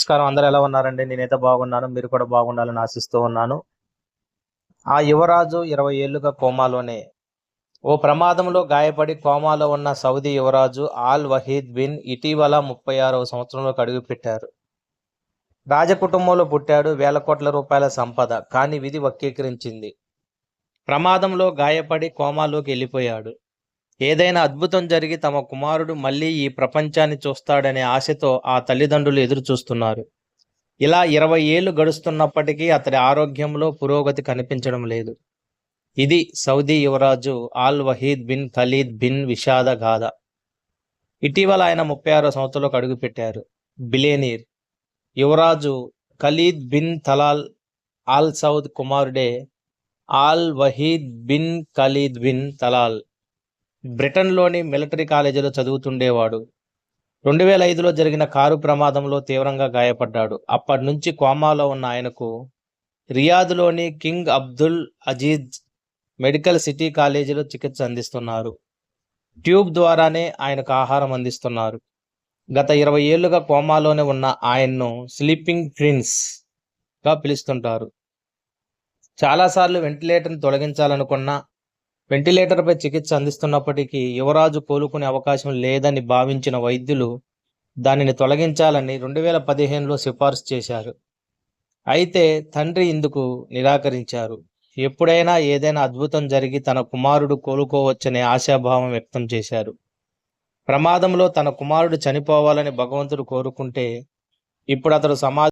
నమస్కారం. అందరూ ఎలా ఉన్నారండి? నేనైతే బాగున్నాను. మీరు కూడా బాగుండాలని ఆశిస్తూ ఉన్నాను. ఆ యువరాజు ఇరవై ఏళ్ళుగా కోమాలోనే. ఓ ప్రమాదంలో గాయపడి కోమాలో ఉన్న సౌదీ యువరాజు ఆల్ వహీద్ బిన్ ఇటీవల ముప్పై ఆరవ సంవత్సరంలోకి అడుగుపెట్టారు రాజకుటుంబంలో పుట్టాడు. వేల కోట్ల రూపాయల సంపద కానీ విధి వక్రీకరించింది. ప్రమాదంలో గాయపడి కోమాలోకి వెళ్ళిపోయాడు. ఏదైనా అద్భుతం జరిగి తమ కుమారుడు మళ్ళీ ఈ ప్రపంచాన్ని చూస్తాడనే ఆశతో ఆ తల్లిదండ్రులు ఎదురు చూస్తున్నారు. ఇలా ఇరవై ఏళ్ళు గడుస్తున్నప్పటికీ అతడి ఆరోగ్యంలో పురోగతి కనిపించడం లేదు. ఇది సౌదీ యువరాజు Al Waheed bin Khalid bin విషాద గాథ. ఇటీవల ఆయన ముప్పై ఆరో సంవత్సరంలోకి అడుగుపెట్టారు బిలేనీర్. యువరాజు Khalid bin Talal Al Saud కుమారుడే Al Waheed bin Khalid bin Talal బ్రిటన్లోని మిలిటరీ కాలేజీలో చదువుతుండేవాడు. రెండు వేల ఐదులో జరిగిన కారు ప్రమాదంలో తీవ్రంగా గాయపడ్డాడు. అప్పటి నుంచి కోమాలో ఉన్న ఆయనకు రియాద్లోని king Abdul Aziz medical city కాలేజీలో చికిత్స అందిస్తున్నారు. ట్యూబ్ ద్వారానే ఆయనకు ఆహారం అందిస్తున్నారు. గత ఇరవై ఏళ్ళుగా కోమాలోనే ఉన్న ఆయన్ను స్లీపింగ్ ప్రిన్స్గా పిలుస్తుంటారు. చాలాసార్లు వెంటిలేటర్ని తొలగించాలనుకున్నా వెంటిలేటర్పై చికిత్స అందిస్తున్నప్పటికీ యువరాజు కోలుకునే అవకాశం లేదని భావించిన వైద్యులు దానిని తొలగించాలని రెండు వేల పదిహేనులో సిఫార్సు చేశారు. అయితే తండ్రి ఇందుకు నిరాకరించారు. ఎప్పుడైనా ఏదైనా అద్భుతం జరిగి తన కుమారుడు కోలుకోవచ్చనే ఆశాభావం వ్యక్తం చేశారు. ప్రమాదంలో తన కుమారుడు చనిపోవాలని భగవంతుడు కోరుకుంటే ఇప్పుడు అతడు సమాజ